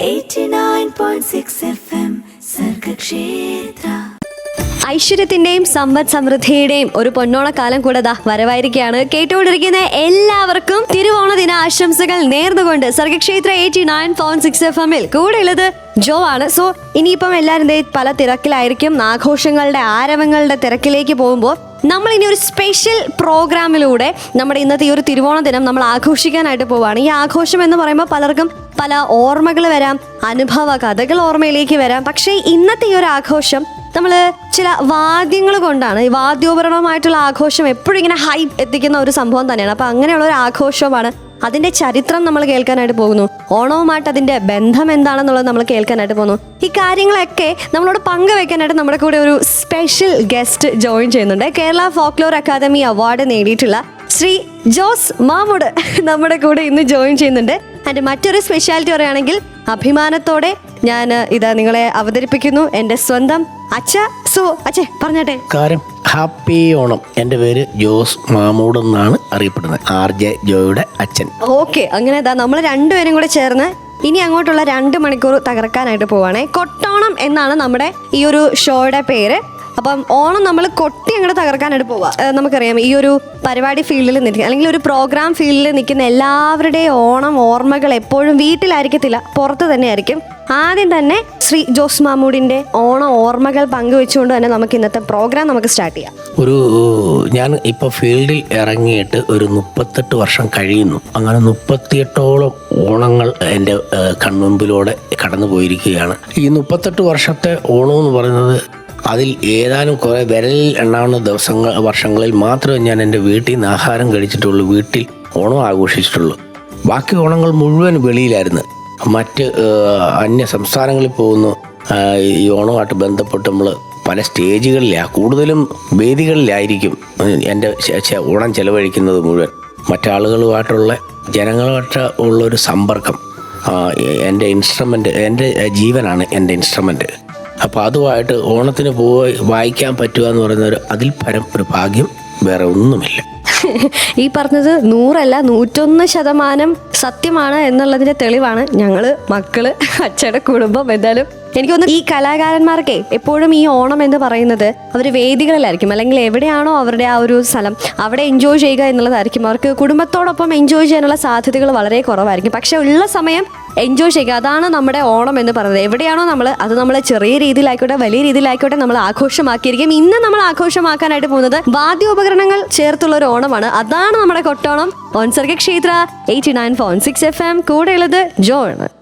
89.6 FM Sargakshetra. ഐശ്വര്യത്തിന്റെയും സമ്പദ് സമൃദ്ധിയുടെയും ഒരു പൊന്നോണക്കാലം കൂടെ ദാ വരവായിരിക്കുകയാണ്. കേട്ടുകൊണ്ടിരിക്കുന്ന എല്ലാവർക്കും തിരുവോണ ദിന ആശംസകൾ നേർന്നുകൊണ്ട് Sargakshetra eighty nine point six F എമ്മിൽ കൂടെ ഉള്ളത് ജോ ആണ്. സോ ഇനിയിപ്പം എല്ലാവരും പല തിരക്കിലായിരിക്കും. ആഘോഷങ്ങളുടെ ആരവങ്ങളുടെ തിരക്കിലേക്ക് പോകുമ്പോൾ നമ്മൾ ഇനി ഒരു സ്പെഷ്യൽ പ്രോഗ്രാമിലൂടെ നമ്മുടെ ഇന്നത്തെ ഈ ഒരു തിരുവോണ ദിനം നമ്മൾ ആഘോഷിക്കാനായിട്ട് പോവുകയാണ് ഈ ആഘോഷം എന്ന് പറയുമ്പോൾ പലർക്കും പല ഓർമ്മകൾ വരാം അനുഭവ കഥകൾ ഓർമ്മയിലേക്ക് വരാം. പക്ഷേ ഇന്നത്തെ ഈ ഒരു ആഘോഷം നമ്മൾ ചില വാദ്യങ്ങൾ കൊണ്ടാണ് ഈ വാദ്യോപരണമായിട്ടുള്ള ആഘോഷം എപ്പോഴും ഇങ്ങനെ ഹൈപ്പ് എത്തിക്കുന്ന ഒരു സംഭവം തന്നെയാണ്. അപ്പം അങ്ങനെയുള്ള ഒരു ആഘോഷമാണ് അതിന്റെ ചരിത്രം നമ്മൾ കേൾക്കാനായിട്ട് പോകുന്നു. ഓണവുമായിട്ട് അതിന്റെ ബന്ധം എന്താണെന്നുള്ളത് നമ്മൾ കേൾക്കാനായിട്ട് പോകുന്നു. ഈ കാര്യങ്ങളൊക്കെ നമ്മളോട് പങ്കുവെക്കാനായിട്ട് നമ്മുടെ കൂടെ ഒരു സ്പെഷ്യൽ ഗസ്റ്റ് ജോയിൻ ചെയ്യുന്നുണ്ട്. കേരള ഫോക്ലോർ അക്കാദമി അവാർഡ് നേടിയിട്ടുള്ള ശ്രീ ജോസ് മാമുട് നമ്മുടെ കൂടെ ഇന്ന് ജോയിൻ ചെയ്യുന്നുണ്ട്. ആൻഡ് മറ്റൊരു സ്പെഷ്യാലിറ്റി പറയുകയാണെങ്കിൽ അഭിമാനത്തോടെ ഞാൻ ഇത് നിങ്ങളെ അവതരിപ്പിക്കുന്നു. എന്റെ സ്വന്തം അച്ഛ സോ അച്ഛേ പറഞ്ഞാട്ടെ. കാര്യം ഹാപ്പി ഓണം. എന്റെ പേര് ജോസ് മാമൂഡ് എന്നാണ് അറിയപ്പെടുന്നത്. ആർ ജെ ജോയുടെ അച്ഛൻ. ഓക്കെ അങ്ങനെ ഇതാ നമ്മൾ രണ്ടുപേരും കൂടെ ചേർന്ന് ഇനി അങ്ങോട്ടുള്ള രണ്ട് മണിക്കൂർ തകർക്കാനായിട്ട് പോവാണേ. കൊട്ടോണം എന്നാണ് നമ്മുടെ ഈ ഒരു ഷോയുടെ പേര്. അപ്പം ഓണം നമ്മൾ കൊട്ടി അങ്ങോട്ട് തകർക്കാനായിട്ട് പോവുക നമുക്കറിയാം ഈ ഒരു പരിപാടി ഫീൽഡിൽ നിൽക്കുക അല്ലെങ്കിൽ ഒരു പ്രോഗ്രാം ഫീൽഡിൽ നിൽക്കുന്ന എല്ലാവരുടെയും ഓണം ഓർമ്മകൾ എപ്പോഴും വീട്ടിലായിരിക്കത്തില്ല പുറത്ത് തന്നെയായിരിക്കും. ആദ്യം തന്നെ ശ്രീ ജോസ് മാമൂടിന്റെ ഓണം ഓർമ്മകൾ പങ്കുവെച്ചുകൊണ്ട് തന്നെ നമുക്ക് ഇന്നത്തെ പ്രോഗ്രാം നമുക്ക് സ്റ്റാർട്ട് ചെയ്യാം. ഒരു ഞാൻ ഇപ്പോൾ ഫീൽഡിൽ ഇറങ്ങിയിട്ട് ഒരു മുപ്പത്തെട്ട് വർഷം കഴിയുന്നു. അങ്ങനെ മുപ്പത്തിയെട്ടോളം ഓണങ്ങൾ എന്റെ കൺമുമ്പിലൂടെ കടന്നു പോയിരിക്കുകയാണ് ഈ മുപ്പത്തെട്ട് വർഷത്തെ ഓണം എന്ന് പറയുന്നത് അതിൽ ഏതാനും കുറേ വിരലിൽ എണ്ണാവുന്ന ദിവസങ്ങൾ വർഷങ്ങളിൽ മാത്രമേ ഞാൻ എന്റെ വീട്ടിൽ നിന്ന് ആഹാരം കഴിച്ചിട്ടുള്ളൂ. വീട്ടിൽ ഓണം ആഘോഷിച്ചിട്ടുള്ളൂ. ബാക്കി ഓണങ്ങൾ മുഴുവൻ വെളിയിലായിരുന്നു. മറ്റ് അന്യ സംസ്ഥാനങ്ങളിൽ പോകുന്നു. ഈ ഓണവുമായിട്ട് ബന്ധപ്പെട്ട് നമ്മൾ പല സ്റ്റേജുകളിലാണ് കൂടുതലും വേദികളിലായിരിക്കും എന്റെ ഓണം ചെലവഴിക്കുന്നത് മുഴുവൻ. മറ്റാളുകളുമായിട്ടുള്ള ജനങ്ങളുമായിട്ട് ഉള്ളൊരു സമ്പർക്കം എന്റെ ഇൻസ്ട്രുമെന്റ് എന്റെ ജീവനാണ് എന്റെ ഇൻസ്ട്രുമെന്റ് അപ്പോൾ അതുമായിട്ട് ഓണത്തിന് പോയി വായിക്കാൻ പറ്റുക എന്ന് പറയുന്ന ഒരു അതിൽ പരം ഒരു ഭാഗ്യം വേറെ ഒന്നുമില്ല. ഈ പറഞ്ഞത് നൂറല്ല നൂറ്റൊന്ന് ശതമാനം സത്യമാണ് എന്നുള്ളതിന്റെ തെളിവാണ് ഞങ്ങൾ മക്കൾ അച്ഛയുടെ കുടുംബം എന്തായാലും എനിക്ക് തോന്നുന്നു ഈ കലാകാരന്മാർക്കേ എപ്പോഴും ഈ ഓണം എന്ന് പറയുന്നത് അവർ വേദികളിലായിരിക്കും. അല്ലെങ്കിൽ എവിടെയാണോ അവരുടെ ആ ഒരു സ്ഥലം അവിടെ എൻജോയ് ചെയ്യുക എന്നുള്ളതായിരിക്കും. അവർക്ക് കുടുംബത്തോടൊപ്പം എൻജോയ് ചെയ്യാനുള്ള സാധ്യതകൾ വളരെ കുറവായിരിക്കും. പക്ഷെ ഉള്ള സമയം എൻജോയ് ചെയ്യുക അതാണ് നമ്മുടെ ഓണം എന്ന് പറയുന്നത്. എവിടെയാണോ നമ്മൾ അത് നമ്മൾ ചെറിയ രീതിയിലായിക്കോട്ടെ വലിയ രീതിയിലായിക്കോട്ടെ നമ്മൾ ആഘോഷമാക്കിയിരിക്കും. ഇന്ന് നമ്മൾ ആഘോഷമാക്കാനായിട്ട് പോകുന്നത് വാദ്യോപകരണങ്ങൾ ചേർത്തുള്ള ഒരു ഓണമാണ്. അതാണ് നമ്മുടെ കൊട്ടോണം. ഓൺസർഗ ക്ഷേത്ര eighty nine point six F M കൂടെയുള്ളത് ജോ ആണ് 89.6 FM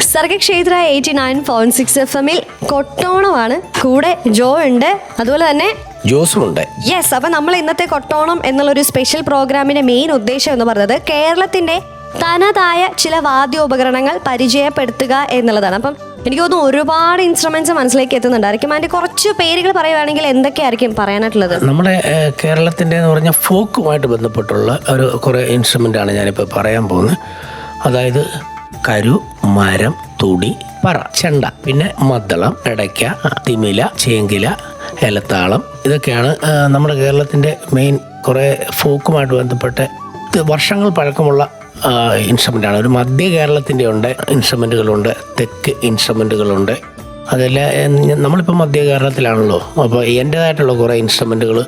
Sargakshetra. Eighty nine point six F എമ്മിൽ കൊട്ടോണമാണ്. കൂടെ ജോ ഉണ്ട്. അതുപോലെ തന്നെ ജോസുമുണ്ട്. യെസ് അപ്പൊ നമ്മൾ ഇന്നത്തെ കൊട്ടോണം എന്നുള്ള ഒരു സ്പെഷ്യൽ പ്രോഗ്രാമിന്റെ മെയിൻ ഉദ്ദേശം എന്ന് പറഞ്ഞത് കേരളത്തിന്റെ തനതായ ചില വാദ്യോപകരണങ്ങൾ പരിചയപ്പെടുത്തുക എന്നുള്ളതാണ്. അപ്പം എനിക്ക് തോന്നുന്നു ഒരുപാട് ഇൻസ്ട്രുമെന്റ്സ് മനസ്സിലേക്ക് എത്തുന്നുണ്ടായിരിക്കും അതിന്റെ കുറച്ച് പേരുകൾ പറയുവാണെങ്കിൽ എന്തൊക്കെയായിരിക്കും പറയാനായിട്ടുള്ളത്? നമ്മുടെ കേരളത്തിന്റെ എന്ന് പറഞ്ഞാൽ ഫോക്കുമായിട്ട് ബന്ധപ്പെട്ടുള്ള ഒരു കുറേ ഇൻസ്ട്രുമെന്റ് ആണ് ഞാനിപ്പോൾ പറയാൻ പോകുന്നത്. അതായത് കരു മരം തുടി പറ ചെണ്ട പിന്നെ മദ്ദളം ഇടയ്ക്ക തിമില ചേങ്കില ഏലത്താളം ഇതൊക്കെയാണ് നമ്മുടെ കേരളത്തിന്റെ മെയിൻ കുറേ ഫോക്കുമായിട്ട് ബന്ധപ്പെട്ട് വർഷങ്ങൾ പഴക്കമുള്ള ഇൻസ്ട്രുമെന്റ് ആണ്. ഒരു മധ്യ കേരളത്തിന്റെ ഉണ്ട് ഇൻസ്ട്രുമെന്റുകളുണ്ട് തെക്ക് ഇൻസ്ട്രുമെന്റുകളുണ്ട് അതെല്ലാം നമ്മളിപ്പോൾ മധ്യ കേരളത്തിലാണല്ലോ. അപ്പോൾ എന്റേതായിട്ടുള്ള കുറേ ഇൻസ്ട്രുമെന്റുകൾ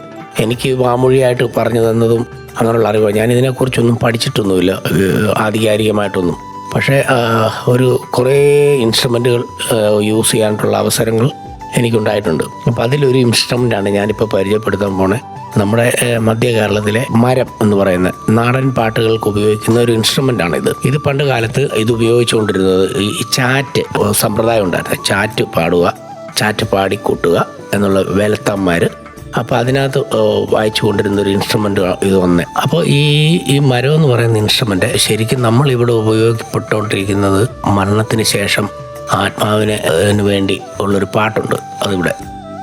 എനിക്ക് വാമൊഴിയായിട്ട് പറഞ്ഞു തന്നതും അങ്ങനെയുള്ള അറിവ്. ഞാൻ ഇതിനെക്കുറിച്ചൊന്നും പഠിച്ചിട്ടൊന്നുമില്ല ആധികാരികമായിട്ടൊന്നും. പക്ഷേ ഒരു കുറേ ഇൻസ്ട്രുമെന്റുകൾ യൂസ് ചെയ്യാനായിട്ടുള്ള അവസരങ്ങൾ എനിക്കുണ്ടായിട്ടുണ്ട്. അപ്പോൾ അതിലൊരു ഇൻസ്ട്രുമെന്റാണ് ഞാനിപ്പോൾ പരിചയപ്പെടുത്താൻ പോണേ. നമ്മുടെ മധ്യ കേരളത്തിലെ മരം എന്ന് പറയുന്ന നാടൻ പാട്ടുകൾക്ക് ഉപയോഗിക്കുന്ന ഒരു ഇൻസ്ട്രുമെന്റ് ആണ് ഇത് ഇത് പണ്ട് കാലത്ത് ഇത് ഉപയോഗിച്ചുകൊണ്ടിരുന്നത് ഈ ചാറ്റ് സമ്പ്രദായം ഉണ്ടായിരുന്നു. ചാറ്റ് പാടുക ചാറ്റ് പാടിക്കൂട്ടുക എന്നുള്ള വേലത്തന്മാർ അപ്പോൾ അതിനകത്ത് വായിച്ചു കൊണ്ടിരുന്ന ഒരു ഇൻസ്ട്രുമെന്റ് ഇത് ഒന്ന് അപ്പോൾ ഈ ഈ മരം എന്ന് പറയുന്ന ഇൻസ്ട്രുമെന്റ് ശരിക്കും നമ്മൾ ഇവിടെ ഉപയോഗപ്പെട്ടുകൊണ്ടിരിക്കുന്നത് മരണത്തിന് ശേഷം ആത്മാവിന് വേണ്ടി ഉള്ളൊരു പാട്ടുണ്ട് അതിവിടെ.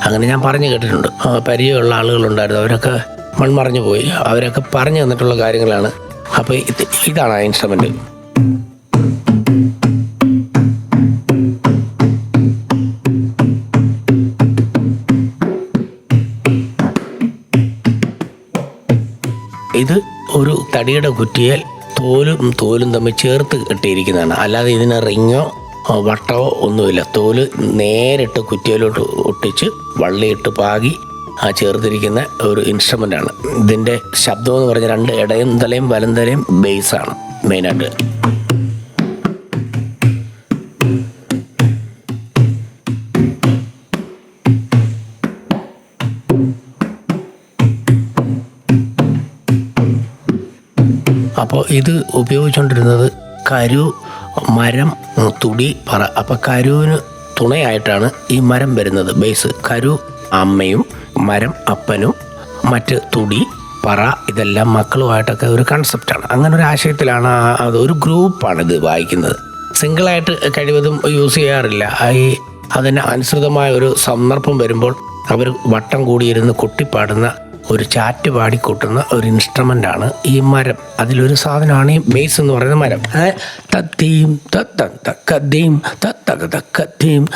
അങ്ങനെ ഞാൻ പറഞ്ഞു കേട്ടിട്ടുണ്ട്. പരിചയമുള്ള ആളുകളുണ്ടായിരുന്നു. അവരൊക്കെ മൺമറഞ്ഞു പോയി. അവരൊക്കെ പറഞ്ഞു തന്നിട്ടുള്ള കാര്യങ്ങളാണ്. അപ്പോൾ ഇത് ഇതാണ് ആ ഇൻസ്ട്രുമെന്റ് ഇത് ഒരു തടി തടിയുടെ കുറ്റിയാൽ തോലും തോലും തമ്മിൽ ചേർത്ത് കെട്ടിയിരിക്കുന്നതാണ്. അല്ലാതെ ഇതിന് റിങ്ങോ വട്ടമോ ഒന്നുമില്ല. തോൽ നേരിട്ട് കുറ്റിയിലോട്ട് ഒട്ടിച്ച് വള്ളിയിട്ട് പാകി ആ ചേർത്തിരിക്കുന്ന ഒരു ഇൻസ്ട്രുമെന്റ് ആണ്. ഇതിന്റെ ശബ്ദം എന്ന് പറഞ്ഞാൽ രണ്ട് ഇടയും തലയും വലം തലയും ബേസാണ് മെയിനായിട്ട് അപ്പോൾ ഇത് ഉപയോഗിച്ചുകൊണ്ടിരുന്നത് കരു മരം തുടി പറ. അപ്പം കരുവിന് തുണയായിട്ടാണ് ഈ മരം വരുന്നത്. ബേസ് കരു അമ്മയും മരം അപ്പനും മറ്റ് തുടി പറ ഇതെല്ലാം മക്കളുമായിട്ടൊക്കെ ഒരു കൺസെപ്റ്റാണ് അങ്ങനെ ഒരു ആശയത്തിലാണ് അത് ഒരു ഇത് വായിക്കുന്നത്. സിംഗിളായിട്ട് കഴിവതും യൂസ് ചെയ്യാറില്ല. ഈ അതിന് അനുസൃതമായ ഒരു സന്ദർഭം വരുമ്പോൾ അവർ വട്ടം കൂടിയിരുന്ന് കൊട്ടിപ്പാടുന്ന ഒരു ചാറ്റ് പാടിക്കൂട്ടുന്ന ഒരു ഇൻസ്ട്രുമെന്റ് ആണ് ഈ മരം. അതിലൊരു സാധനമാണ് ഈ ബേസ് എന്ന് പറയുന്ന മരം. തത്തീം തത്തം തക്കദ്ദീം തത്തക തക്കദ്ദീം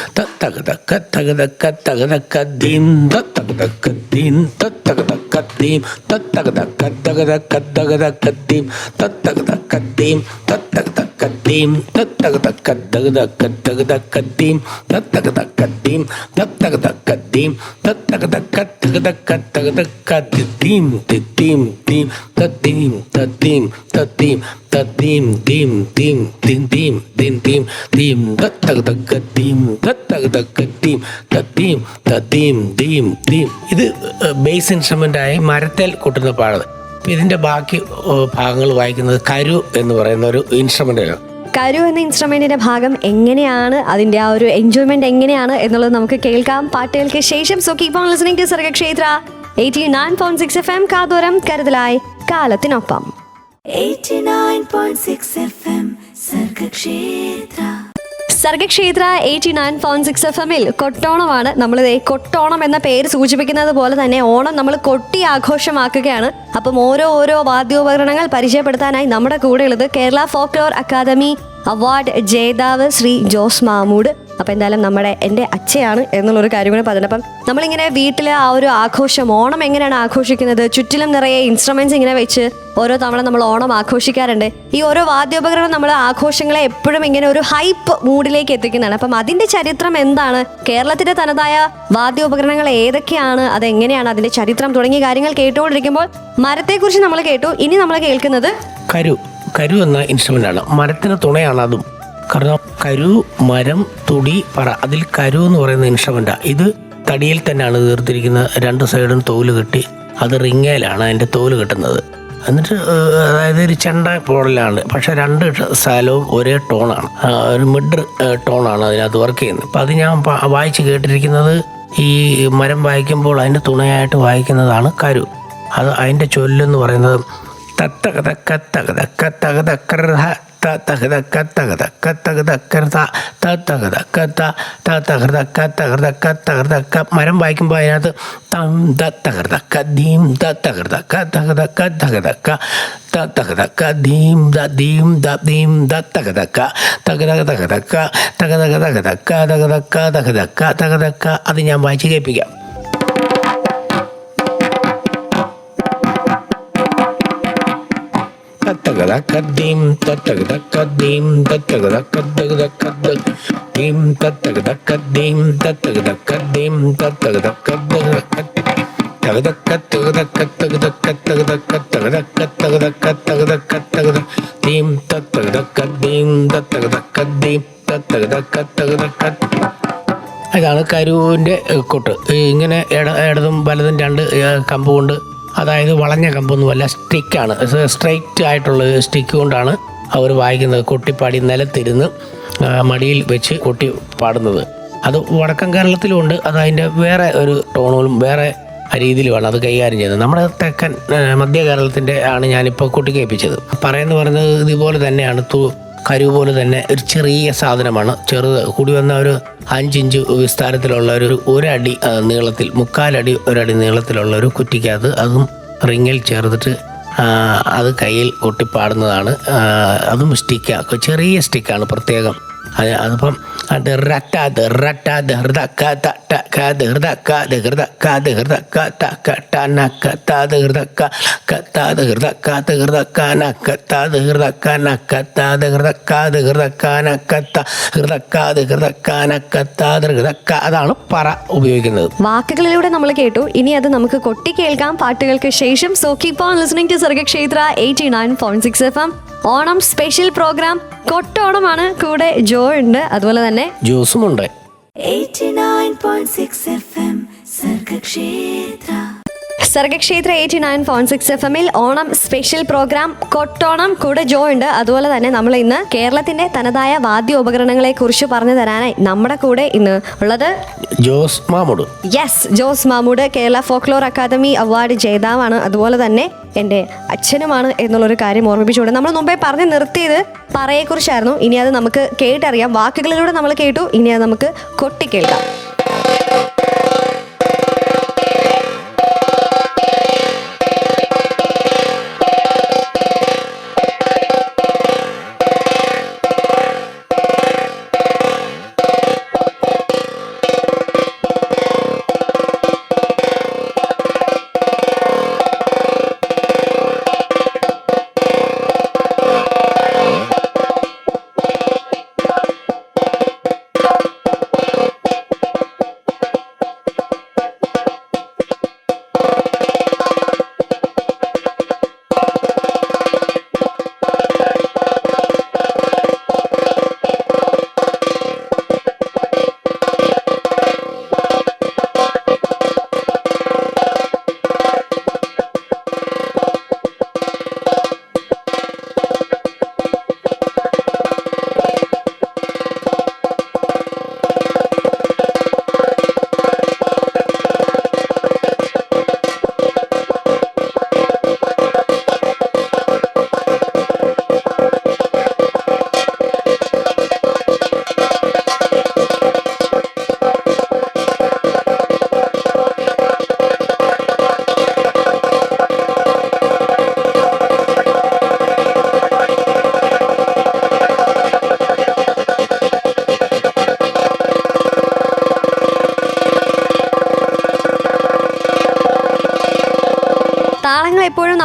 തത്തക கத்தீம் தத்தகத கத்தகத கத்தகத கத்தீம் தத்தகத கத்தீம் தத்தகத கத்தீம் தத்தகத கத்தகத கத்தகத கத்தீம் தத்தகத கத்தீம் தத்தகத கத்தீம் தத்தகத கத்தகத கத்தகத கத்தீம் தித்தீம். தீம். தத்தீம். தத்தீம். தத்தீம். தத்தீம். தீம். தீம். தின் தீம். தின் தீம். தீம். தத்தக தக்க தீம். தத்தக தக்க தீம் தத்தீம். தத்தீம். தீம். தீம். இது பேஸ் இன்ஸ்ட்ருமெண்ட் തീം മരത്തിൽ കൊട്ടുന്ന പാടത് അപ്പം ഇതിന്റെ ബാക്കി ഭാഗങ്ങൾ വായിക്കുന്നത് കരു എന്ന് പറയുന്ന ഒരു ഇൻസ്ട്രുമെന്റാണ് കരു എന്ന ഇൻസ്ട്രുമെന്റിന്റെ ഭാഗം എങ്ങനെയാണ്? അതിന്റെ ആ ഒരു എൻജോയ്മെന്റ് എങ്ങനെയാണ് എന്നുള്ളത് നമുക്ക് കേൾക്കാം. പാട്ടുകൾക്ക് ശേഷം so keep on listening to Sargakshetra eighty nine point six F M കാതോരം കരുതലായി. കാലത്തിനൊപ്പം. Eighty nine point six F M Sargakshetra Sargakshetra eighty nine point six F എമ്മിൽ കൊട്ടോണമാണ് നമ്മൾ കൊട്ടോണം എന്ന പേര് സൂചിപ്പിക്കുന്നത് പോലെ തന്നെ ഓണം നമ്മൾ കൊട്ടി ആഘോഷമാക്കുകയാണ്. അപ്പം ഓരോ ഓരോ വാദ്യോപകരണങ്ങൾ പരിചയപ്പെടുത്താനായി നമ്മുടെ കൂടെയുള്ളത് കേരള ഫോക്ലോർ അക്കാദമി അവാർഡ് ജേതാവ് ശ്രീ ജോസ് മാമൂഡ് അപ്പം എന്തായാലും നമ്മുടെ എന്റെ അച്ഛയാണ് എന്നുള്ളൊരു കാര്യം കൂടെ പറഞ്ഞത്. അപ്പം നമ്മളിങ്ങനെ വീട്ടിലെ ആ ഒരു ആഘോഷം ഓണം എങ്ങനെയാണ് ആഘോഷിക്കുന്നത്? ചുറ്റിലും നിറയെ ഇൻസ്ട്രുമെന്റ്സ് ഇങ്ങനെ വെച്ച് ഓരോ തവണ നമ്മൾ ഓണം ആഘോഷിക്കാറുണ്ട്. ഈ ഓരോ വാദ്യോപകരണം നമ്മൾ ആഘോഷങ്ങളെ എപ്പോഴും ഇങ്ങനെ ഒരു ഹൈപ്പ് മൂഡിലേക്ക് എത്തിക്കുന്നതാണ്. അപ്പം അതിന്റെ ചരിത്രം എന്താണ്? കേരളത്തിന്റെ തനതായ വാദ്യോപകരണങ്ങൾ ഏതൊക്കെയാണ്? അതെങ്ങനെയാണ് അതിന്റെ ചരിത്രം തുടങ്ങിയ കാര്യങ്ങൾ കേട്ടുകൊണ്ടിരിക്കുമ്പോൾ മരത്തെക്കുറിച്ച് നമ്മൾ കേട്ടു. ഇനി നമ്മൾ കേൾക്കുന്നത് കരു കരു എന്ന ഇൻസ്ട്രുമെന്റ് ആണ്. മരത്തിന് തുണയാണ് അതും. കാരണം കരു മരം തുടി പറ. അതിൽ കരു എന്ന് പറയുന്ന ഇൻസ്ട്രുമെന്റാണ് ഇത് തടിയിൽ തന്നെയാണ് തീർത്തിരിക്കുന്നത് രണ്ട് സൈഡും തോൽ കെട്ടി അത് റിങ്ങയിലാണ് അതിന്റെ തോൽ കെട്ടുന്നത്. എന്നിട്ട് അതായത് ഒരു ചെണ്ട മോഡലാണ് പക്ഷേ രണ്ട് സ്ഥലവും ഒരേ ടോണാണ് ഒരു മിഡ് ടോണാണ് അതിനകത്ത് വർക്ക് ചെയ്യുന്നത്. അപ്പം അത് ഞാൻ വായിച്ച് കേട്ടിരിക്കുന്നത് ഈ മരം വായിക്കുമ്പോൾ അതിന്റെ തുണയായിട്ട് വായിക്കുന്നതാണ് കരു. അത് അതിന്റെ ചൊല്ലെന്ന് പറയുന്നത് മരം വായിക്കുമ്പോൾ അതിനകത്ത് തം തകർതക്ക ദീം തകർതക്ക തകതക്ക തകതക്ക തകതക്ക ധീം ദ ദീം തകതക്ക തകതക തകതക്ക തകതക തകതക്ക തകതക്ക തകതക്ക തകതക്ക അത് ഞാൻ വായിച്ച് കേൾപ്പിക്കാം തത്തകതക്കദ്ദീം തത്തകതക്കദ്ദീം തത്തകതക്കദ്ദകതക്കദ്ദീം തത്തകതക്കദ്ദീം തത്തകതക്കദ്ദീം തത്തകതക്കദ്ദീം തത്തകതക്കദ്ദീം തത്തകതക്കദ്ദീം തത്തകതക്കദ്ദീം ഇതാണ് കരുവിന്റെ കൊട്ട് ഇങ്ങനെ ഇട ഇടതും വലതും രണ്ട് കമ്പ് കൊണ്ട് അതായത് വളഞ്ഞ കമ്പൊന്നുമല്ല സ്റ്റിക്കാണ് സ്ട്രൈറ്റ് ആയിട്ടുള്ള സ്റ്റിക്ക് കൊണ്ടാണ് അവർ വായിക്കുന്നത് കൊട്ടിപ്പാടി നിലത്തിരുന്ന് മടിയിൽ വെച്ച് കൊട്ടി പാടുന്നത് അത് വടക്കൻ കേരളത്തിലുമുണ്ട് അത് വേറെ ഒരു ടോണുകളും വേറെ രീതിയിലുമാണ് അത് കൈകാര്യം ചെയ്യുന്നത്. നമ്മുടെ തെക്കൻ മധ്യ കേരളത്തിന്റെ ആണ് ഞാനിപ്പോൾ കൊട്ടിക്കേൽപ്പിച്ചത്. പറയുന്നു പറഞ്ഞത് ഇതുപോലെ തന്നെയാണ്. കരു പോലെ തന്നെ ഒരു ചെറിയ സാധനമാണ്. ചെറുത് കൂടി വന്ന ഒരു അഞ്ചിഞ്ച് വിസ്താരത്തിലുള്ള ഒരു ഒരടി നീളത്തിൽ മുക്കാലടി ഒരടി നീളത്തിലുള്ള ഒരു കുറ്റിക്കകത്ത് അതും റിങ്ങിൽ ചേർത്തിട്ട് അത് കയ്യിൽ കൊട്ടിപ്പാടുന്നതാണ്. അതും സ്റ്റിക്കാണ് ചെറിയ സ്റ്റിക്കാണ് പ്രത്യേകം. അത് അതാണ് പറ ഉപയോഗിക്കുന്നത് വാക്കുകളിലൂടെ നമ്മൾ കേട്ടു ഇനി അത് നമുക്ക് കൊട്ടി കേൾക്കാം പാട്ടുകൾക്ക് ശേഷം so keep on listening to Sargakshetra eighty nine point six F M Onam special program കൊട്ടോണമാണ് കൂടെ ജോ ഉണ്ട്. അതുപോലെ തന്നെ 89.6 FM Sargakshetra. Eighty nine point six F എമ്മിൽ ഓണം സ്പെഷ്യൽ പ്രോഗ്രാം കൊട്ടോണം കൂടെ ജോ ഉണ്ട്. അതുപോലെ തന്നെ നമ്മൾ ഇന്ന് കേരളത്തിന്റെ തനതായ വാദ്യ ഉപകരണങ്ങളെ കുറിച്ച് പറഞ്ഞു തരാനായി നമ്മുടെ കൂടെ ഇന്ന് ഉള്ളത് Jose Mamood. Yes Jose Mamood Kerala folklore academy award ജേതാവാണ്. അതുപോലെ തന്നെ എന്റെ അച്ഛനുമാണ് എന്നുള്ളൊരു കാര്യം ഓർമ്മിപ്പിച്ചുകൊണ്ട് നമ്മൾ മുമ്പേ പറഞ്ഞ് നിർത്തിയത് പറയെക്കുറിച്ചായിരുന്നു. ഇനി അത് നമുക്ക് കേട്ടറിയാം. വാക്കുകളിലൂടെ നമ്മൾ കേട്ടു. ഇനി അത് നമുക്ക് കൊട്ടി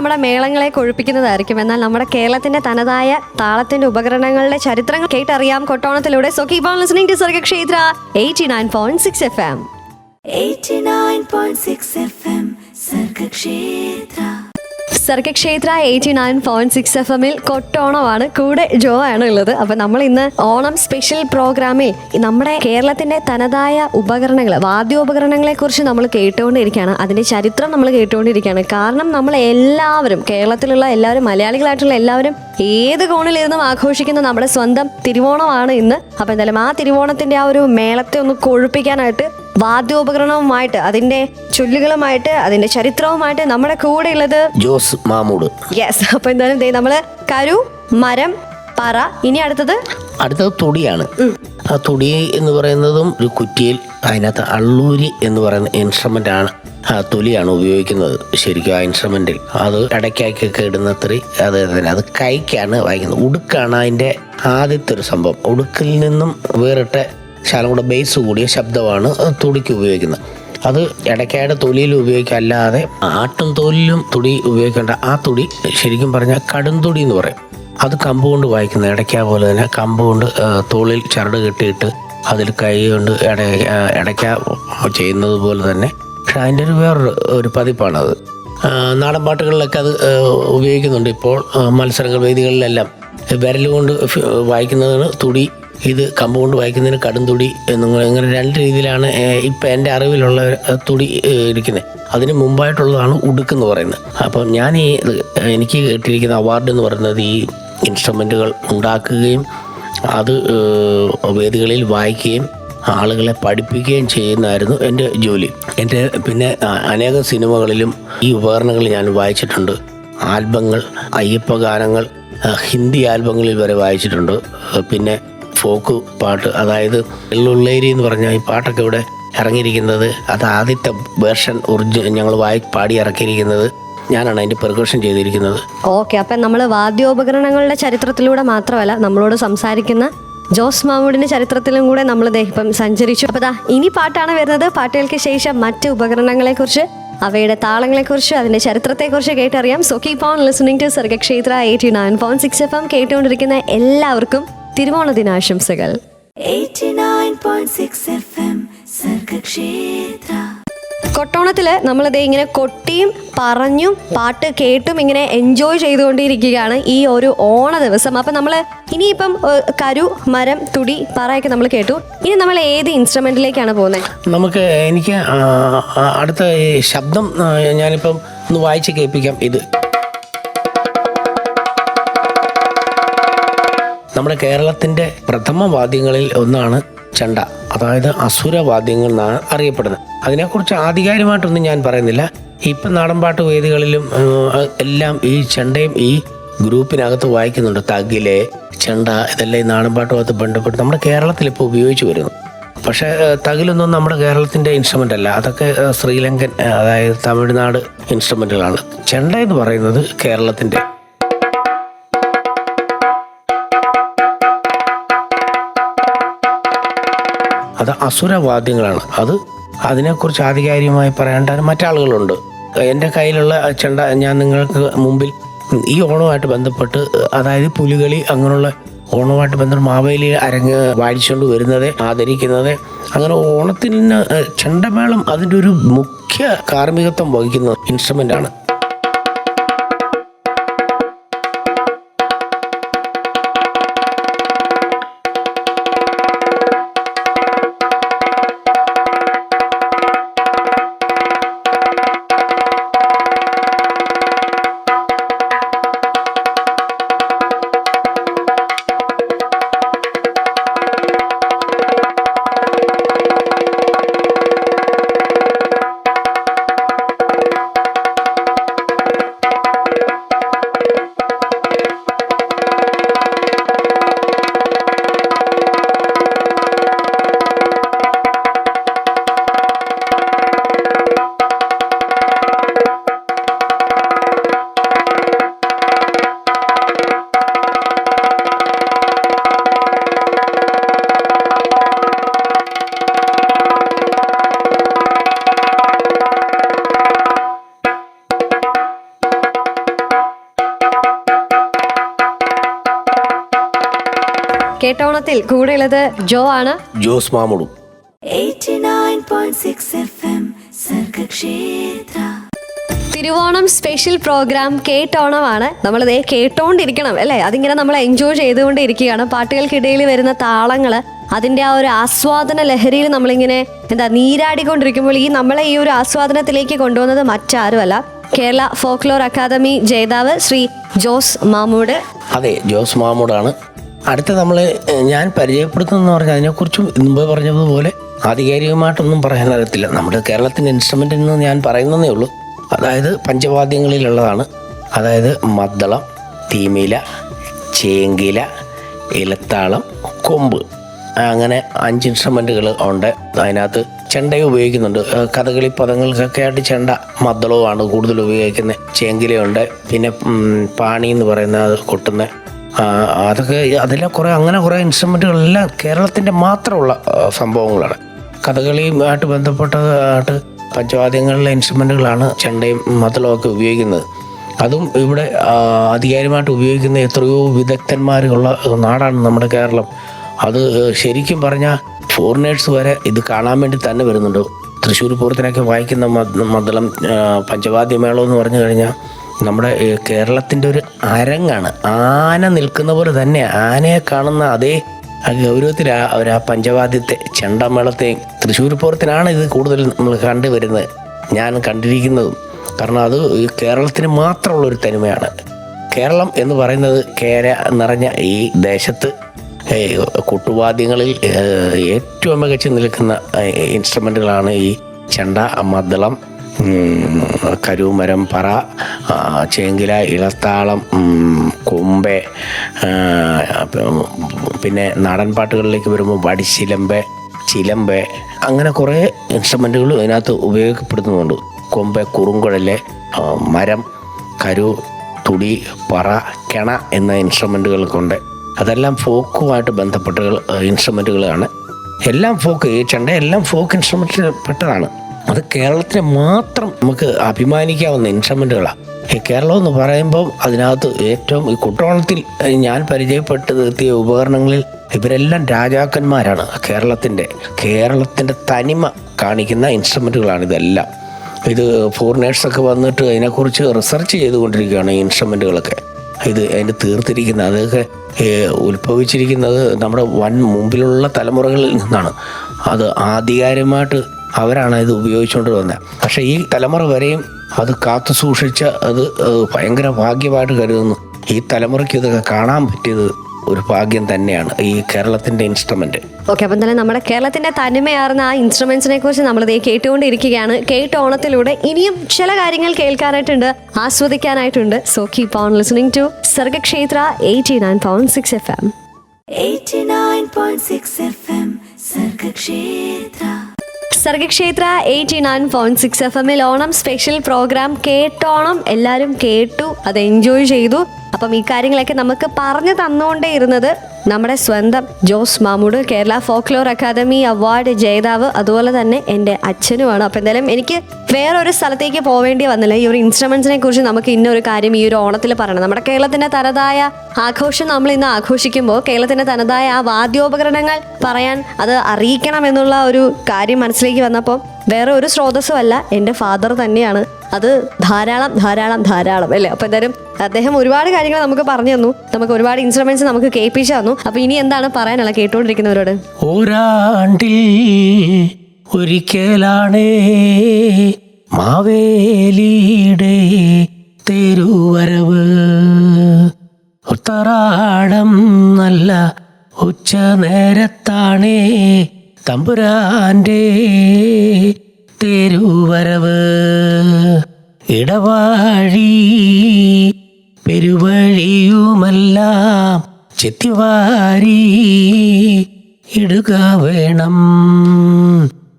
നമ്മുടെ മേളങ്ങളെ കൊഴുപ്പിക്കുന്നതായിരിക്കും. എന്നാൽ നമ്മുടെ കേരളത്തിന്റെ തനതായ താളത്തിന്റെ ഉപകരണങ്ങളുടെ ചരിത്രങ്ങൾ കേട്ടറിയാം കൊട്ടോണത്തിലൂടെ. So keep on listening to Sargakshetra eighty nine point six F M 89.6 FM Sargakshetra Sargakshetra eighty nine point six F എമ്മിൽ കൊട്ടോണമാണ്. കൂടെ ജോ ആണ് ഉള്ളത്. അപ്പൊ നമ്മൾ ഇന്ന് ഓണം സ്പെഷ്യൽ പ്രോഗ്രാമിൽ നമ്മുടെ കേരളത്തിന്റെ തനതായ ഉപകരണങ്ങൾ വാദ്യോപകരണങ്ങളെ കുറിച്ച് നമ്മൾ കേട്ടുകൊണ്ടിരിക്കുകയാണ്. അതിന്റെ ചരിത്രം നമ്മൾ കേട്ടുകൊണ്ടിരിക്കുകയാണ്. കാരണം നമ്മൾ എല്ലാവരും കേരളത്തിലുള്ള എല്ലാവരും മലയാളികളായിട്ടുള്ള എല്ലാവരും ഏത് കോണിലിരുന്നും ആഘോഷിക്കുന്ന നമ്മുടെ സ്വന്തം തിരുവോണമാണ് ഇന്ന്. അപ്പൊ എന്തായാലും ആ തിരുവോണത്തിന്റെ ആ ഒരു മേളത്തെ ഒന്ന് കൊഴുപ്പിക്കാനായിട്ട് വാദ്യോപകരണവുമായിട്ട് അതിന്റെ ചൊല്ലുകളുമായിട്ട് അതിന്റെ ചരിത്രവുമായിട്ട് നമ്മുടെ കൂടെ ഉള്ളത് ജോസ് മാമൂട്. യെസ് അപ്പൊ എന്തായാലും ദേ നമ്മൾ കരു മരം പറ ഇനി അടുത്തത്? അടുത്തത് തൊടിയാണ്. ആ തൊടി എന്ന് പറയുന്നതും ഒരു കുറ്റിയിൽ അതിനകത്ത് അള്ളൂരി എന്ന് പറയുന്ന ഇൻസ്ട്രുമെന്റ് ആണ് ആ തൊലിയാണ് ഉപയോഗിക്കുന്നത്. ശരിക്കും ആ ഇൻസ്ട്രുമെന്റിൽ അത് ഇടയ്ക്കൊക്കെ ഇടുന്ന അത്ര അത് തന്നെ. അത് കൈക്കാണ് വായിക്കുന്നത്. ഉടുക്കാണ് അതിന്റെ ആദ്യത്തെ ഒരു സംഭവം. ഉടുക്കിൽ നിന്നും വേറിട്ട ശാലം കൂടെ ബേസ് കൂടിയ ശബ്ദമാണ് തുടിക്ക് ഉപയോഗിക്കുന്നത്. അത് ഇടയ്ക്കായിട്ട് തൊലിയിൽ ഉപയോഗിക്കുക അല്ലാതെ ആട്ടും തോലിലും തുടി ഉപയോഗിക്കേണ്ട ആ തുടി ശരിക്കും പറഞ്ഞാൽ കടുംതുടി എന്ന് പറയും. അത് കമ്പ് കൊണ്ട് വായിക്കുന്നത് ഇടയ്ക്ക പോലെ തന്നെ കമ്പ് കൊണ്ട് തോളിൽ ചരട് കെട്ടിയിട്ട് അതിൽ കൈ കൊണ്ട് ഇട ഇടയ്ക്ക ചെയ്യുന്നത് പോലെ തന്നെ. പക്ഷെ അതിന്റെ ഒരു വേറൊരു ഒരു പതിപ്പാണത്. നാടൻ പാട്ടുകളിലൊക്കെ അത് ഉപയോഗിക്കുന്നുണ്ട് ഇപ്പോൾ മത്സരങ്ങൾ വേദികളിലെല്ലാം. വിരൽ കൊണ്ട് വായിക്കുന്നതിന് തുടി ഇത് കമ്പ് കൊണ്ട് വായിക്കുന്നതിന് കടും തുടി എന്നിങ്ങനെ ഇങ്ങനെ രണ്ട് രീതിയിലാണ് ഇപ്പം എന്റെ അറിവിലുള്ള തുടി ഇരിക്കുന്നത് അതിന് മുമ്പായിട്ടുള്ളതാണ് ഉടുക്കെന്ന് പറയുന്നത്. അപ്പം ഞാൻ ഈ എനിക്ക് കിട്ടിയിരിക്കുന്ന അവാർഡ് എന്ന് പറയുന്നത് ഈ ഇൻസ്ട്രുമെന്റുകൾ ഉണ്ടാക്കുകയും അത് വേദികളിൽ വായിക്കുകയും ആളുകളെ പഠിപ്പിക്കുകയും ചെയ്യുന്നതായിരുന്നു എന്റെ ജോലി. എന്റെ പിന്നെ അനേകം സിനിമകളിലും ഈ ഉപകരണങ്ങൾ ഞാൻ വായിച്ചിട്ടുണ്ട്. ആൽബങ്ങൾ അയ്യപ്പ ഗാനങ്ങൾ ഹിന്ദി ആൽബങ്ങളിൽ വരെ വായിച്ചിട്ടുണ്ട്. പിന്നെ ഫോക്ക് പാട്ട്. അതായത് എള്ളുള്ളേരി എന്ന് പറഞ്ഞ ഈ പാട്ടൊക്കെ ഇവിടെ ഇറങ്ങിയിരിക്കുന്നത്. അത് ആദ്യത്തെ വേർഷൻ ഒറിജിനൽ ഞങ്ങൾ വായി പാടി ഇറക്കിയിരിക്കുന്നത്. ഞാനാണ് അതിന്റെ പെർക്കഷൻ ചെയ്തിരിക്കുന്നത്. ഓക്കെ അപ്പം നമ്മൾ വാദ്യോപകരണങ്ങളുടെ ചരിത്രത്തിലൂടെ മാത്രമല്ല നമ്മളോട് സംസാരിക്കുന്ന ജോസ് മാമൂടിന്റെ ചരിത്രത്തിലും കൂടെ നമ്മൾ ഇപ്പം സഞ്ചരിച്ചു. അപ്പൊ ഇനി പാട്ടാണ് വരുന്നത്. പാട്ടുകൾക്ക് ശേഷം മറ്റ് ഉപകരണങ്ങളെ കുറിച്ച് അവയുടെ താളങ്ങളെ കുറിച്ച് അതിന്റെ ചരിത്രത്തെക്കുറിച്ച് കേട്ടറിയാം. So keep on listening to Sargakshetra eighty nine point six F M കേട്ടുകൊണ്ടിരിക്കുന്ന എല്ലാവർക്കും തിരുവോണ ദിനാശംസകൾ. 89.6 FM സർഗക്ഷേത്ര. കൊട്ടോണത്തിൽ നമ്മളിത് ഇങ്ങനെ കൊട്ടിയും പറഞ്ഞും പാട്ട് കേട്ടും ഇങ്ങനെ എൻജോയ് ചെയ്തുകൊണ്ടിരിക്കുകയാണ് ഈ ഒരു ഓണ ദിവസം. അപ്പം നമ്മൾ ഇനിയിപ്പം കരു മരം തുടി പറയൊക്കെ നമ്മൾ കേട്ടു. ഇനി നമ്മൾ ഏത് ഇൻസ്ട്രുമെന്റിലേക്കാണ് പോകുന്നത് നമുക്ക് എനിക്ക് അടുത്ത ഈ ശബ്ദം ഞാനിപ്പം ഒന്ന് വായിച്ച് കേൾപ്പിക്കാം ഇത്. നമ്മുടെ കേരളത്തിന്റെ പ്രഥമ വാദ്യങ്ങളിൽ ഒന്നാണ് ചണ്ട. അതായത് അസുരവാദ്യങ്ങൾ എന്നാണ് അറിയപ്പെടുന്നത്. അതിനെക്കുറിച്ച് ആധികാരികമായിട്ടൊന്നും ഞാൻ പറയുന്നില്ല. ഇപ്പം നാടൻപാട്ട് വേദികളിലും എല്ലാം ഈ ചെണ്ടയും ഈ ഗ്രൂപ്പിനകത്ത് വായിക്കുന്നുണ്ട്. തകിൽ ചെണ്ട ഇതെല്ലാം ഈ നാടൻപാട്ടുമായിട്ട് ബന്ധപ്പെട്ട് നമ്മുടെ കേരളത്തിൽ ഇപ്പോൾ ഉപയോഗിച്ച് വരുന്നു. പക്ഷേ തകിലൊന്നും നമ്മുടെ കേരളത്തിന്റെ ഇൻസ്ട്രുമെന്റ് അല്ല. അതൊക്കെ ശ്രീലങ്കൻ അതായത് തമിഴ്നാട് ഇൻസ്ട്രുമെന്റുകളാണ് ചെണ്ട എന്ന് പറയുന്നത് കേരളത്തിന്റെ അത് അസുരവാദ്യങ്ങളാണ്. അത് അതിനെക്കുറിച്ച് ആധികാരികമായി പറയേണ്ട മറ്റാളുകളുണ്ട്. എന്റെ കയ്യിലുള്ള ചെണ്ട ഞാൻ നിങ്ങൾക്ക് മുമ്പിൽ ഈ ഓണവുമായിട്ട് ബന്ധപ്പെട്ട് അതായത് പുലികളി അങ്ങനെയുള്ള ഓണവുമായിട്ട് ബന്ധപ്പെട്ട് മാവേലി അരങ്ങ് വായിച്ചുകൊണ്ട് വരുന്നത് ആദരിക്കുന്നത് അങ്ങനെ ഓണത്തിന് ചെണ്ടമേളം അതിന്റെ ഒരു മുഖ്യ കാർമ്മികത്വം വഹിക്കുന്ന ഇൻസ്ട്രുമെന്റ് ആണ്. കേട്ടോണത്തിൽ കൂടെയുള്ളത് ജോ ആണ്. Jose Mamood 89.6 FM Sargakshetra. Thiruvonam special program കേട്ടോണമാണ്. നമ്മളിതേ കേട്ടോണ്ടിരിക്കണം അല്ലേ? അതിങ്ങനെ നമ്മൾ എൻജോയ് ചെയ്തുകൊണ്ടിരിക്കുകയാണ്. പാട്ടുകൾക്കിടയിൽ വരുന്ന താളങ്ങൾ അതിന്റെ ആ ഒരു ആസ്വാദന ലഹരിയിൽ നമ്മളിങ്ങനെ എന്താ നീരാടിക്കൊണ്ടിരിക്കുമ്പോൾ ഈ നമ്മളെ ഈ ഒരു ആസ്വാദനത്തിലേക്ക് കൊണ്ടുവന്നത് മറ്റാരുമല്ല. കേരള ഫോക്ലോർ അക്കാദമി ജേതാവ് ശ്രീ ജോസ് മാമൂട്. അതെ ജോസ് മാമൂടാണ്. അടുത്ത നമ്മൾ ഞാൻ പരിചയപ്പെടുത്തുന്ന പറഞ്ഞാൽ അതിനെക്കുറിച്ച് മുമ്പ് പറഞ്ഞതുപോലെ ആധികാരികമായിട്ടൊന്നും പറയാൻ അറിയത്തില്ല. നമ്മുടെ കേരളത്തിന്റെ ഇൻസ്ട്രുമെന്റ് എന്ന് ഞാൻ പറയുന്നതേ ഉള്ളൂ. അതായത് പഞ്ചവാദ്യങ്ങളിലുള്ളതാണ്. അതായത് മദ്ദളം തീമില ചേങ്കില ഇലത്താളം കൊമ്പ്. അങ്ങനെ അഞ്ച് ഇൻസ്ട്രുമെന്റുകൾ ഉണ്ട്. അതിനകത്ത് ചെണ്ട ഉപയോഗിക്കുന്നുണ്ട്. കഥകളി പദങ്ങൾക്കൊക്കെ ആയിട്ട് ചെണ്ട മദ്ദളവുമാണ് കൂടുതൽ ഉപയോഗിക്കുന്നത്. ചേങ്കിലയുണ്ട്. പിന്നെ പാണി എന്ന് പറയുന്ന കൊട്ടുന്ന അതൊക്കെ അതിലെ കുറേ അങ്ങനെ കുറേ ഇൻസ്ട്രുമെന്റുകളെല്ലാം കേരളത്തിന്റെ മാത്രമുള്ള സംഭവങ്ങളാണ്. കഥകളിയുമായിട്ട് ബന്ധപ്പെട്ടതായിട്ട് പഞ്ചവാദ്യങ്ങളിലെ ഇൻസ്ട്രുമെന്റുകളാണ് ചെണ്ടയും മദ്ദളവും ഒക്കെ ഉപയോഗിക്കുന്നത്. അതും ഇവിടെ അധികാരമായിട്ട് ഉപയോഗിക്കുന്ന എത്രയോ വിദഗ്ധന്മാരുള്ള നാടാണ് നമ്മുടെ കേരളം. അത് ശരിക്കും പറഞ്ഞാൽ ഫോറിനേഴ്സ് വരെ ഇത് കാണാൻ വേണ്ടി തന്നെ വരുന്നുണ്ട്. തൃശ്ശൂർ പൂരത്തിനൊക്കെ വായിക്കുന്ന മദ്- മദ്ദളം പഞ്ചവാദ്യമേളം എന്ന് പറഞ്ഞു കഴിഞ്ഞാൽ നമ്മുടെ കേരളത്തിന്റെ ഒരു അരങ്ങാണ്. ആന നിൽക്കുന്ന പോലെ തന്നെ ആനയെ കാണുന്ന അതേ ഗൗരവത്തിൽ ആ ആ പഞ്ചവാദ്യത്തെ ചെണ്ടമേളത്തെ തൃശ്ശൂർ പൂരത്തിനാണ് ഇത് കൂടുതൽ നമ്മൾ കണ്ടുവരുന്നത്. ഞാൻ കണ്ടിരിക്കുന്നതും. കാരണം അത് കേരളത്തിന് മാത്രമുള്ള ഒരു തനിമയാണ്. കേരളം എന്ന് പറയുന്നത് കേര നിറഞ്ഞ ഈ ദേശത്ത് കൊട്ടുവാദ്യങ്ങളിൽ ഏറ്റവും മികച്ച് നിൽക്കുന്ന ഇൻസ്ട്രുമെന്റുകളാണ് ഈ ചെണ്ട മദ്ദളം കരുമരം പറ ചേങ്കില ഇളത്താളം കുമ്പെ പിന്നെ നാടൻ പാട്ടുകളിലേക്ക് വരുമ്പോൾ വടിശിലമ്പ് ചിലമ്പ് അങ്ങനെ കുറേ ഇൻസ്ട്രുമെന്റുകൾ ഇതിനകത്ത് ഉപയോഗപ്പെടുത്തുന്നുണ്ട്. കൊമ്പ് കുറുങ്കുഴൽ മരം കരു തുടി പറ കിണ എന്ന ഇൻസ്ട്രുമെന്റുകൾ കൊണ്ട് അതെല്ലാം ഫോക്കുമായിട്ട് ബന്ധപ്പെട്ട ഇൻസ്ട്രുമെന്റുകളാണ് എല്ലാം ഫോക്ക് ഈ ചെണ്ട എല്ലാം ഫോക്ക് ഇൻസ്ട്രുമെന്റിൽ പെട്ടതാണ്. അത് കേരളത്തിന് മാത്രം നമുക്ക് അഭിമാനിക്കാവുന്ന ഇൻസ്ട്രുമെന്റുകളാണ് ഈ കേരളം എന്ന് പറയുമ്പോൾ അതിനകത്ത് ഏറ്റവും ഈ കുട്ടോണത്തിൽ ഞാൻ പരിചയപ്പെട്ട് എത്തിയ ഉപകരണങ്ങളിൽ ഇവരെല്ലാം രാജാക്കന്മാരാണ്. കേരളത്തിന്റെ കേരളത്തിന്റെ തനിമ കാണിക്കുന്ന ഇൻസ്ട്രുമെന്റുകളാണ് ഇതെല്ലാം. ഇത് ഫോറിനേഴ്സൊക്കെ വന്നിട്ട് അതിനെക്കുറിച്ച് റിസർച്ച് ചെയ്തുകൊണ്ടിരിക്കുകയാണ് ഈ ഇൻസ്ട്രുമെന്റുകളൊക്കെ ഇത് അതിന് തീർത്തിരിക്കുന്നത് അതൊക്കെ ഉത്ഭവിച്ചിരിക്കുന്നത് നമ്മുടെ വൻ മുമ്പിലുള്ള തലമുറകളിൽ നിന്നാണ്. അത് ആധികാരികമായിട്ട് അവരാണ് ഇത് ഉപയോഗിച്ചുകൊണ്ട് വന്നത് പക്ഷേ ഈ തലമുറ വരെയും അത് കാത്തു സൂക്ഷിച്ച് അത് ഭയങ്കര ഭാഗ്യമായിട്ട് കരുതുന്നു. ഈ തലമുറയ്ക്ക് ഇതൊക്കെ കാണാൻ പറ്റിയത് ഒരു ഭാഗ്യം തന്നെയാണ് ഈ കേരളത്തിന്റെ ഇൻസ്ട്രുമെന്റ് ഓക്കെ അപ്പം തന്നെ നമ്മുടെ കേരളത്തിന്റെ തനിമയാർന്ന ആ ഇൻസ്ട്രുമെന്റ്സിനെ കുറിച്ച് നമ്മൾ ഇതേ കേട്ടുകൊണ്ടിരിക്കുകയാണ്. കേട്ട ഓണത്തിലൂടെ ഇനിയും ചില കാര്യങ്ങൾ കേൾക്കാനായിട്ടുണ്ട് ആസ്വദിക്കാനായിട്ടുണ്ട്. So keep on listening to Sargakshetra eighty nine point six F M eighty nine point six F M Sargakshetra. Sargakshetra eighty nine point six F എമ്മിൽ ഓണം സ്പെഷ്യൽ പ്രോഗ്രാം കേട്ടോണം. എല്ലാവരും കേട്ടു അത് എൻജോയ് ചെയ്തു. അപ്പം ഈ കാര്യങ്ങളൊക്കെ നമുക്ക് പറഞ്ഞു തന്നുകൊണ്ടേ ഇരുന്നത്. നമ്മുടെ സ്വന്തം Jose Mamood Kerala folklore academy award ജേതാവ് അതുപോലെ തന്നെ എന്റെ അച്ഛനുമാണ്. അപ്പോൾ എന്തായാലും എനിക്ക് വേറൊരു സ്ഥലത്തേക്ക് പോവേണ്ടി വന്നില്ല. ഈ ഒരു ഇൻസ്ട്രുമെന്റ്സിനെ കുറിച്ച് നമുക്ക് ഇന്നൊരു കാര്യം ഈ ഒരു ഓണത്തിൽ പറയണം. നമ്മുടെ കേരളത്തിന്റെ തനതായ ആഘോഷം നമ്മൾ ഇന്ന് ആഘോഷിക്കുമ്പോൾ കേരളത്തിന്റെ തനതായ ആ വാദ്യോപകരണങ്ങൾ പറയാൻ അത് അറിയിക്കണം എന്നുള്ള ഒരു കാര്യം മനസ്സിലേക്ക് വന്നപ്പോൾ വേറെ ഒരു സ്രോതസ്സുമല്ല എന്റെ ഫാദർ തന്നെയാണ് അത് ധാരാളം ധാരാളം ധാരാളം അല്ലേ? അപ്പോൾ എന്തായാലും അദ്ദേഹം ഒരുപാട് കാര്യങ്ങൾ നമുക്ക് പറഞ്ഞു തന്നു. നമുക്ക് ഒരുപാട് ഇൻസ്ട്രുമെന്റ്സ് നമുക്ക് കേൾപ്പിച്ചു തന്നു. അപ്പോൾ ഇനി എന്താണ് പറയാനുള്ള കേട്ടുകൊണ്ടിരിക്കുന്നവരോട്? ഒരാണ്ടിൽ ഒരിക്കലാണേ മാവേലിയുടെ തെരുവരവ്. ഉത്തറാടം നല്ല ഉച്ച നേരത്താണേ തമ്പുരാന്റെ തെരുവരവ് ഇടവാഴി പെരുവഴിയുമെല്ലാം ചെത്തിവാരി ഇടുക വേണം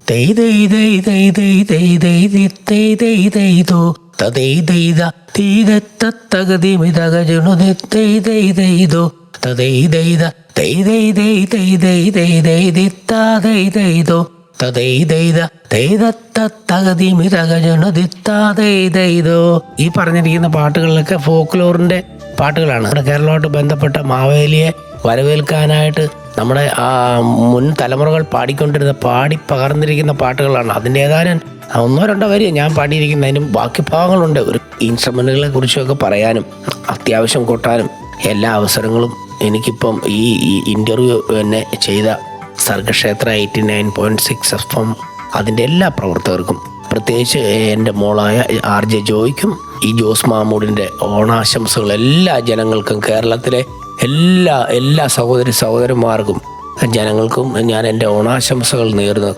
തൈ തൈ തൈ തൈ തൈ തൈ തൈ തി തൈ തൈ തൈതോ തതൈ തൈത തീതത്തകതി മിതകജുണു തൈ തൈ തൈ തൈ തൈ തൈ തൈ തൈ തൈ തൈ തൈതോ തതൈ ദൈത ദൈതത്തകതി ഈ പറഞ്ഞിരിക്കുന്ന പാട്ടുകളിലൊക്കെ ഫോക്ലോറിന്റെ പാട്ടുകളാണ്. നമ്മുടെ കേരളമായിട്ട് ബന്ധപ്പെട്ട മാവേലിയെ വരവേൽക്കാനായിട്ട് നമ്മുടെ ആ മുൻ തലമുറകൾ പാടിക്കൊണ്ടിരുന്ന പാടി പകർന്നിരിക്കുന്ന പാട്ടുകളാണ്. അതിന്റെ ഏതാനും ഒന്നോ രണ്ടോ വരി ഞാൻ പാടിയിരിക്കുന്ന പാടിയിരിക്കുന്നതിനും ബാക്കി ഭാഗങ്ങളുണ്ട്. ഒരു ഇൻസ്ട്രുമെന്റുകളെ കുറിച്ചൊക്കെ പറയാനും അത്യാവശ്യം കൊട്ടാനും എല്ലാ അവസരങ്ങളും എനിക്കിപ്പം ഈ ഇന്റർവ്യൂ എന്നെ ചെയ്ത Sargakshetra eighty nine point six F M അതിന്റെ എല്ലാ പ്രവർത്തകർക്കും പ്രത്യേകിച്ച് എന്റെ മോളായ ആർ ജെ ജോയ്ക്കും ഈ ജോസ് മാമൂടിന്റെ ഓണാശംസകൾ എല്ലാ ജനങ്ങൾക്കും കേരളത്തിലെ എല്ലാ എല്ലാ സഹോദരി സഹോദരന്മാർക്കും ജനങ്ങൾക്കും ഞാൻ എന്റെ ഓണാശംസകൾ നേർന്നു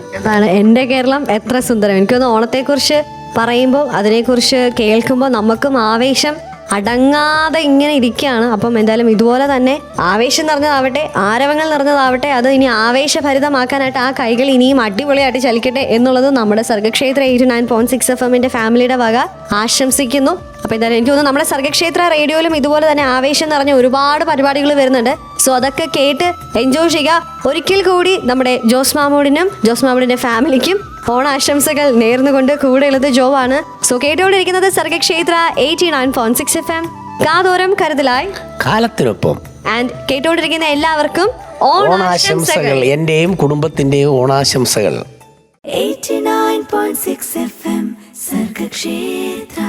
എന്റെ കേരളം എത്ര സുന്ദരം. എനിക്കൊന്ന് ഓണത്തെക്കുറിച്ച് പറയുമ്പോൾ അതിനെക്കുറിച്ച് കേൾക്കുമ്പോൾ നമുക്കും ആവേശം അടങ്ങാതെ ഇങ്ങനെ ഇരിക്കുകയാണ്. അപ്പം എന്തായാലും ഇതുപോലെ തന്നെ ആവേശം നിറഞ്ഞതാവട്ടെ ആരവങ്ങൾ നിറഞ്ഞതാവട്ടെ അത് ഇനി ആവേശഭരിതമാക്കാനായിട്ട് ആ കൈകൾ ഇനിയും അടിപൊളിയായിട്ട് ചലിക്കട്ടെ എന്നുള്ളത് നമ്മുടെ Sargakshetra eighty nine point six F എമ്മിന്റെ ഫാമിലിയുടെ വക ആശംസിക്കുന്നു. അപ്പൊ എന്തായാലും എനിക്ക് തോന്നുന്നു നമ്മുടെ സർഗക്ഷേത്ര റേഡിയോയിലും ഇതുപോലെ തന്നെ ആവേശം നിറഞ്ഞ ഒരുപാട് പരിപാടികൾ വരുന്നുണ്ട്. സോ അതൊക്കെ കേട്ട് എൻജോയ് ചെയ്യുക. ഒരിക്കൽ കൂടി നമ്മുടെ ജോസ് മാമോടിനും ജോസ് മാമോടിന്റെ ഫാമിലിക്കും ഓണാശംസകൾ നേർന്നുകൊണ്ട് കൂടെയുള്ളത് ജോ ആണ് സോ കേട്ടുകൊണ്ടിരിക്കുന്നത് Sargakshetra eighty nine point six F M കാതോരം കരുതലായി. കാലത്തിനൊപ്പം ആൻഡ് കേട്ടുകൊണ്ടിരിക്കുന്ന എല്ലാവർക്കും ഓണാശംസകൾ. ഓണാശംസകൾ എന്റെയും കുടുംബത്തിന്റെയും ഓണാശംസകൾ. 89.6 FM സർഗക്ഷേത്ര.